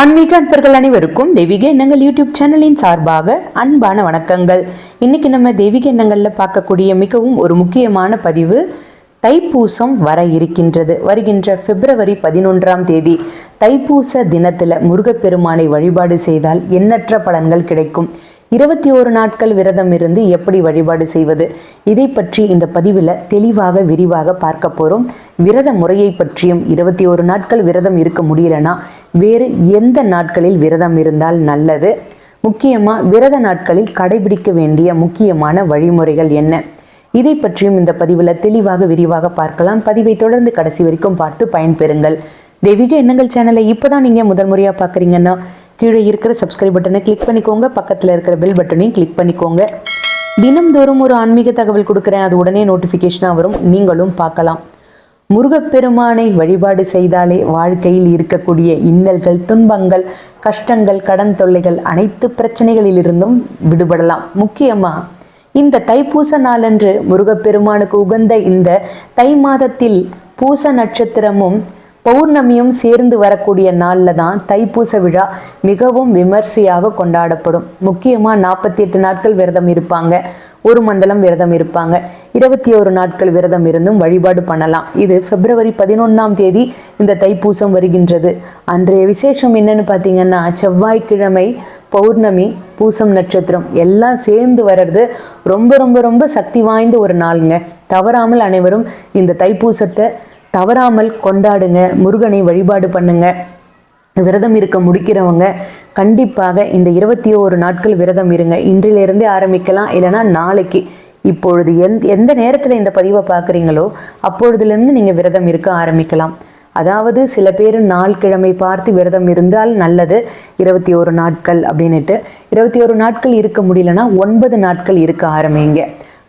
ஆன்மீக அன்பர்கள் அனைவருக்கும் தெய்வீக எண்ணங்கள் யூடியூப் சேனலின் சார்பாக அன்பான வணக்கங்கள். இன்னைக்கு நம்ம தெய்வீக எண்ணங்கள்ல பார்க்கக்கூடிய மிகவும் ஒரு முக்கியமான பதிவு தைப்பூசம் வர இருக்கின்றது. வருகின்ற பிப்ரவரி பதினொன்றாம் தேதி தைப்பூச தினத்துல முருகப்பெருமானை வழிபாடு செய்தால் எண்ணற்ற பலன்கள் கிடைக்கும். இருபத்தி ஓரு நாட்கள் விரதம் இருந்து எப்படி வழிபாடு செய்வது? இதை பற்றி இந்த பதிவில் தெளிவாக விரிவாக பார்க்க போகிறோம் விரத முறையை பற்றியும் இருபத்தி ஓரு நாட்கள் விரதம் இருக்க முடியலனா வேறு எந்த நாட்களில் விரதம் இருந்தால் நல்லது? முக்கியமாக விரத நாட்களில் கடைபிடிக்க வேண்டிய முக்கியமான வழிமுறைகள் என்ன? இதை பற்றியும் இந்த பதிவில் தெளிவாக விரிவாக பார்க்கலாம். பதிவை தொடர்ந்து கடைசி வரைக்கும் பார்த்து பயன்பெறுங்கள். தெய்வீக எண்ணங்கள் சேனலை இப்போதான் நீங்கள் முதல் முறையாக பார்க்குறீங்கன்னா கீழே இருக்கிற சப்ஸ்கிரைப் பட்டனை கிளிக் பண்ணிக்கோங்க. பக்கத்தில் இருக்கிற பெல் பட்டனையும் கிளிக் பண்ணிக்கோங்க. தினம்தோறும் ஒரு ஆன்மீக தகவல் கொடுக்குறேன். அது உடனே நோட்டிஃபிகேஷனாக வரும். நீங்களும் பார்க்கலாம். முருகப்பெருமானை வழிபாடு செய்தாலே வாழ்க்கையில் இருக்கக்கூடிய இன்னல்கள் துன்பங்கள் கஷ்டங்கள் கடன் தொல்லைகள் அனைத்து பிரச்சனைகளிலிருந்தும் விடுபடலாம். முக்கியமா இந்த தைப்பூச நாளன்று முருகப்பெருமானுக்கு உகந்த இந்த தை மாதத்தில் பூச நட்சத்திரமும் பௌர்ணமியும் சேர்ந்து வரக்கூடிய நாளில் தான் தைப்பூச விழா மிகவும் விமர்சையாக கொண்டாடப்படும். முக்கியமாக நாற்பத்தி எட்டு நாட்கள் விரதம் இருப்பாங்க. ஒரு மண்டலம் விரதம் இருப்பாங்க. இருபத்தி ஒரு நாட்கள் விரதம் இருந்தும் வழிபாடு பண்ணலாம். இது பிப்ரவரி பதினொன்றாம் தேதி இந்த தைப்பூசம் வருகின்றது. அன்றைய விசேஷம் என்னன்னு பார்த்தீங்கன்னா செவ்வாய்க்கிழமை பௌர்ணமி பூசம் நட்சத்திரம் எல்லாம் சேர்ந்து வர்றது ரொம்ப ரொம்ப ரொம்ப சக்தி வாய்ந்த ஒரு நாளுங்க. தவறாமல் அனைவரும் இந்த தைப்பூசத்தை தவறாமல் கொண்டாடுங்க முருகனை வழிபாடு பண்ணுங்க. விரதம் இருக்க முடிக்கிறவங்க கண்டிப்பாக இந்த இருபத்தி ஓரு நாட்கள் விரதம் இருங்க. இன்றிலிருந்தே ஆரம்பிக்கலாம் இல்லைன்னா நாளைக்கு. இப்பொழுது எந் எந்த நேரத்தில் இந்த பதிவை பார்க்குறீங்களோ அப்பொழுதுலேருந்து நீங்கள் விரதம் இருக்க ஆரம்பிக்கலாம். அதாவது சில பேர் நாள் கிழமை பார்த்து விரதம் இருந்தால் நல்லது. இருபத்தி ஒரு நாட்கள் அப்படின்னுட்டு இருபத்தி ஒரு நாட்கள் இருக்க முடியலன்னா ஒன்பது நாட்கள் இருக்க ஆரம்பிங்க.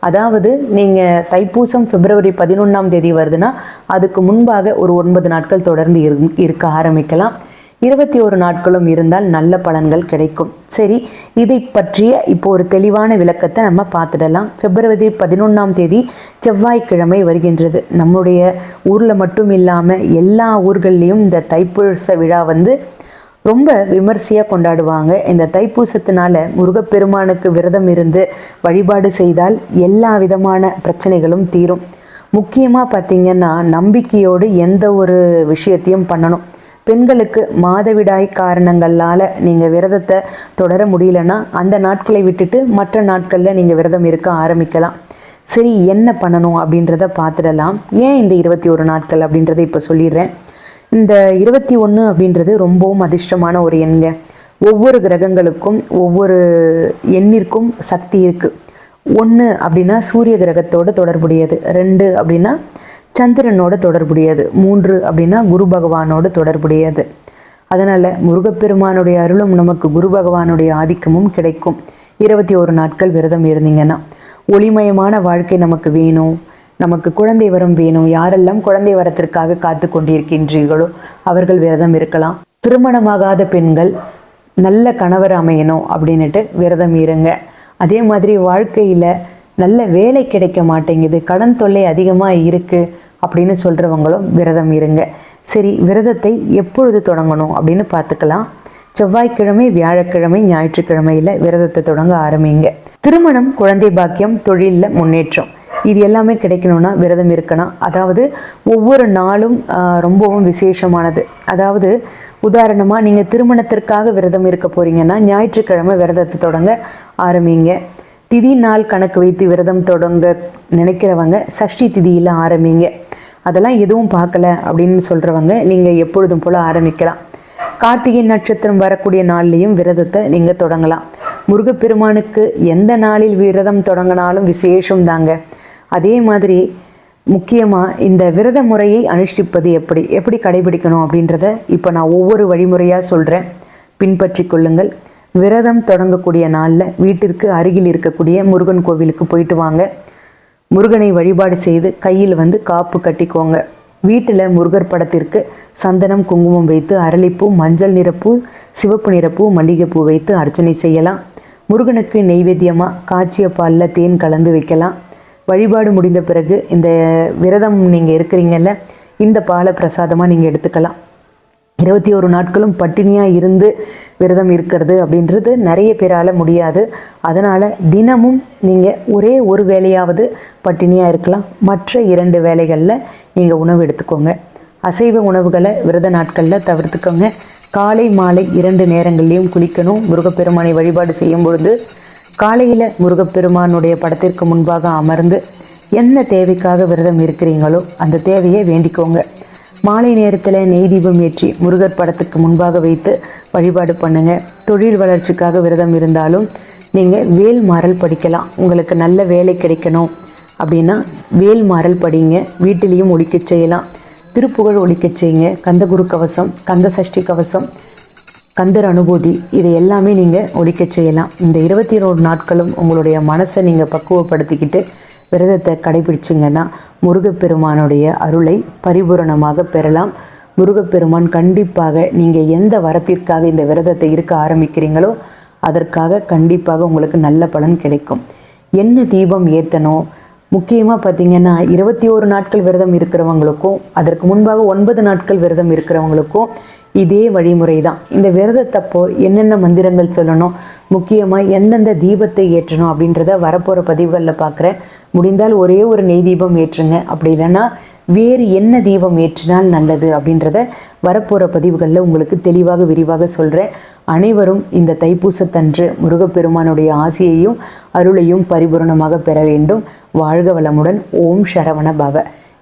அதாவது நீங்கள் தைப்பூசம் பிப்ரவரி பதினொன்றாம் தேதி வருதுன்னா அதுக்கு முன்பாக ஒரு ஒன்பது நாட்கள் தொடர்ந்து இரு இருக்க ஆரம்பிக்கலாம். இருபத்தி ஒரு நாட்களும் இருந்தால் நல்ல பலன்கள் கிடைக்கும். சரி இதை பற்றிய இப்போ ஒரு தெளிவான விளக்கத்தை நம்ம பார்த்துடலாம். பிப்ரவரி பதினொன்றாம் தேதி செவ்வாய்க்கிழமை வருகின்றது. நம்முடைய ஊரில் மட்டும் இல்லாமல் எல்லா ஊர்கள்லேயும் இந்த தைப்பூச விழா வந்து ரொம்ப விமர்சையாக கொண்டாடுவாங்க. இந்த தைப்பூசத்தினால முருகப்பெருமானுக்கு விரதம் இருந்து வழிபாடு செய்தால் எல்லா விதமான பிரச்சனைகளும் தீரும். முக்கியமாக பார்த்தீங்கன்னா நம்பிக்கையோடு எந்த ஒரு விஷயத்தையும் பண்ணணும். பெண்களுக்கு மாதவிடாய் காரணங்களால் நீங்கள் விரதத்தை தொடர முடியலன்னா அந்த நாட்களை விட்டுட்டு மற்ற நாட்களில் நீங்கள் விரதம் இருக்க ஆரம்பிக்கலாம். சரி என்ன பண்ணணும் அப்படின்றத பார்த்துடலாம். ஏன் இந்த இருபத்தி ஒரு நாட்கள் அப்படின்றத இப்போ சொல்லிடுறேன். இந்த இருபத்தி ஒன்று அப்படின்றது ரொம்பவும் அதிர்ஷ்டமான ஒரு எண்ங்க ஒவ்வொரு கிரகங்களுக்கும் ஒவ்வொரு எண்ணிற்கும் சக்தி இருக்குது ஒன்று அப்படின்னா சூரிய கிரகத்தோட தொடர்புடையது. ரெண்டு அப்படின்னா சந்திரனோட தொடர்புடையது. மூன்று அப்படின்னா குரு பகவானோட தொடர்புடையது. அதனால் முருகப்பெருமானுடைய அருளும் நமக்கு குரு பகவானுடைய ஆதிக்கமும் கிடைக்கும். இருபத்தி ஒரு நாட்கள் விரதம் இருந்தீங்கன்னா ஒளிமயமான வாழ்க்கை நமக்கு வேணும். நமக்கு குழந்தை வரம் வேணும். யாரெல்லாம் குழந்தை வரத்திற்காக காத்து கொண்டிருக்கின்றீர்களோ அவர்கள் விரதம் இருக்கலாம். திருமணமாகாத பெண்கள் நல்ல கணவர் அமையணும் அப்படின்னுட்டு விரதம் இருங்க. அதே மாதிரி வாழ்க்கையில் நல்ல வேலை கிடைக்க மாட்டேங்குது. கடன் தொல்லை அதிகமாக இருக்குது அப்படின்னு சொல்கிறவங்களும் விரதம் இருங்க. சரி விரதத்தை எப்பொழுது தொடங்கணும் அப்படின்னு பார்த்துக்கலாம். செவ்வாய்க்கிழமை வியாழக்கிழமை ஞாயிற்றுக்கிழமையில் விரதத்தை தொடங்க ஆரம்பிங்க. திருமணம் குழந்தை பாக்கியம் தொழிலில் முன்னேற்றம். இது எல்லாமே கிடைக்கணும்னா விரதம் இருக்கணும். அதாவது ஒவ்வொரு நாளும் ரொம்பவும் விசேஷமானது. அதாவது உதாரணமாக நீங்கள் திருமணத்திற்காக விரதம் இருக்க போறீங்கன்னா ஞாயிற்றுக்கிழமை விரதத்தை தொடங்க ஆரம்பிங்க. திதி நாள் கணக்கு வைத்து விரதம் தொடங்க நினைக்கிறவங்க சஷ்டி திதியில் ஆரம்பிங்க. அதெல்லாம் எதுவும் பார்க்கல அப்படின்னு சொல்கிறவங்க நீங்கள் எப்பொழுதும் போல் ஆரம்பிக்கலாம். கார்த்திகை நட்சத்திரம் வரக்கூடிய நாள்லேயும் விரதத்தை நீங்கள் தொடங்கலாம். முருகப்பெருமானுக்கு எந்த நாளில் விரதம் தொடங்கினாலும் விசேஷம் தாங்க. அதே மாதிரி முக்கியமாக இந்த விரத முறையை அனுஷ்டிப்பது எப்படி? எப்படி கடைபிடிக்கணும் அப்படின்றத இப்போ நான் ஒவ்வொரு வழிமுறையாக சொல்கிறேன் பின்பற்றி கொள்ளுங்கள். விரதம் தொடங்கக்கூடிய நாளில் வீட்டிற்கு அருகில் இருக்கக்கூடிய முருகன் கோவிலுக்கு போயிட்டு வாங்க. முருகனை வழிபாடு செய்து கையில் வந்து காப்பு கட்டிக்கோங்க. வீட்டில் முருகர் படத்திற்கு சந்தனம் குங்குமம் வைத்து அரளிப்பூ மஞ்சள் நிறப்பூ சிவப்பு நிறப்பூ மல்லிகைப்பூ வைத்து அர்ச்சனை செய்யலாம். முருகனுக்கு நெய்வேத்தியமாக காய்ச்சிய பாலில் தேன் கலந்து வைக்கலாம். வழிபாடு முடிந்த பிறகு இந்த விரதம் நீங்கள் இருக்கிறீங்கல்ல இந்த பாலை பிரசாதமாக நீங்கள் எடுத்துக்கலாம். இருபத்தி ஒரு நாட்களும் பட்டினியாக இருந்து விரதம் இருக்கிறது அப்படின்றது நிறைய பேரால் முடியாது. அதனால் தினமும் நீங்கள் ஒரே ஒரு வேலையாவது பட்டினியாக இருக்கலாம். மற்ற இரண்டு வேலைகளில் நீங்கள் உணவு எடுத்துக்கோங்க. அசைவ உணவுகளை விரத நாட்களில் தவிர்த்துக்கோங்க. காலை மாலை இரண்டு நேரங்கள்லையும் குளிக்கணும். முருகப்பெருமானை வழிபாடு செய்யும் பொழுது காலையில் முருகப்பெருமானுடைய படத்திற்கு முன்பாக அமர்ந்து என்ன தேவைக்காக விரதம் இருக்கிறீங்களோ அந்த தேவையை வேண்டிக்கோங்க. மாலை நேரத்தில் நெய் தீபம் ஏற்றி முருகர் படத்துக்கு முன்பாக வைத்து வழிபாடு பண்ணுங்க. தொழில் வளர்ச்சிக்காக விரதம் இருந்தாலும் நீங்கள் வேல் மாறல் படிக்கலாம். உங்களுக்கு நல்ல வேலை கிடைக்கணும். அப்படின்னா வேல் மாறல் படிங்க. வீட்டிலையும் ஒழிக்கச் செய்யலாம். திருப்புகழ் ஒழிக்கச் செய்யுங்க. கந்தகுரு கவசம் கந்த சஷ்டி கவசம் கந்தர் அனுபூதி இதை எல்லாமே நீங்கள் ஒழிக்க செய்யலாம். இந்த இருபத்தி ஒரு நாட்களும் உங்களுடைய மனசை நீங்கள் பக்குவப்படுத்திக்கிட்டு விரதத்தை கடைபிடிச்சிங்கன்னா முருகப்பெருமானுடைய அருளை பரிபூரணமாக பெறலாம். முருகப்பெருமான் கண்டிப்பாக நீங்கள் எந்த வரத்திற்காக இந்த விரதத்தை இருக்க ஆரம்பிக்கிறீங்களோ அதற்காக கண்டிப்பாக உங்களுக்கு நல்ல பலன் கிடைக்கும். என்ன தீபம் ஏற்றணும் முக்கியமாக பார்த்தீங்கன்னா இருபத்தி ஓரு நாட்கள் விரதம் இருக்கிறவங்களுக்கும் அதற்கு முன்பாக ஒன்பது நாட்கள் விரதம் இருக்கிறவங்களுக்கும் இதே வழிமுறை தான் இந்த விரதத்தப்போ என்னென்ன மந்திரங்கள் சொல்லணும் முக்கியமாக எந்தெந்த தீபத்தை ஏற்றணும் அப்படின்றத வரப்போகிற பதிவுகளில் பார்க்குறேன் முடிந்தால் ஒரே ஒரு நெய் தீபம் ஏற்றுங்க. அப்படி இல்லைன்னா வேறு என்ன தீபம் ஏற்றினால் நல்லது அப்படின்றத வரப்போகிற பதிவுகளில் உங்களுக்கு தெளிவாக விரிவாக சொல்கிறேன் அனைவரும் இந்த தைப்பூசத்தன்று முருகப்பெருமானுடைய ஆசையையும் அருளையும் பரிபூரணமாக பெற வேண்டும். வாழ்க வளமுடன். ஓம் சரவண பவ.